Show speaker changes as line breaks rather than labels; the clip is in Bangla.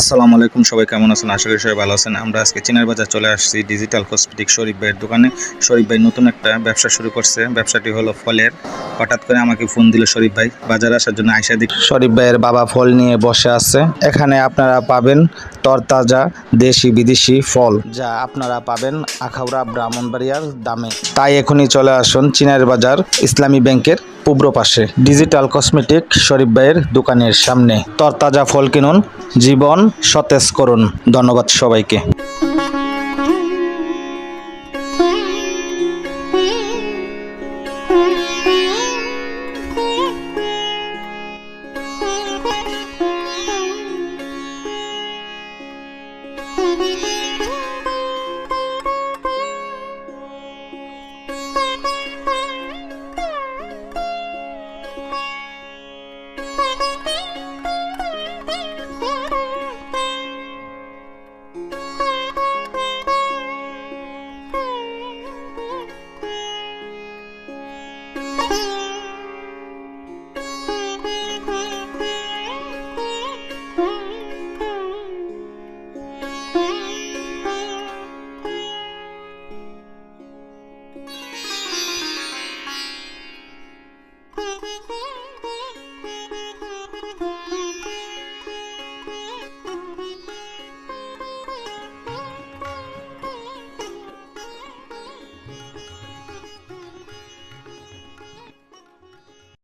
আসসালামু আলাইকুম, সবাই কেমন আছেন? আশা করি সবাই ভালো আছেন। আমরা আজকে চিনার বাজার চলে আসছি ডিজিটাল কসমেটিক শরীফ ভাইয়ের দোকানে। শরীফ ভাই নতুন একটা ব্যবসা শুরু করছে। ব্যবসাটি হলো ফলের। হঠাৎ করে আমাকে ফোন দিল শরীফ ভাই, বাজারে আসার জন্য আয়সা দিক শরীফ ভাইয়ের বাবা ফল নিয়ে বসে আছে। এখানে আপনারা পাবেন তরতাজা দেশি বিদেশি ফল। যা আপনারা পাবেন আখাউড়া, ব্রাহ্মণবাড়িয়ার দামে। তাই এখনই চলে আসুন চিনার বাজার ইসলামী ব্যাংকের পূর্ব পাশে। ডিজিটাল কসমেটিক শরীফ ভাইয়ের দোকানের সামনে। তরতাজা ফল কিনুন। জীবন সতেজ করুন। ধন্যবাদ সবাইকে।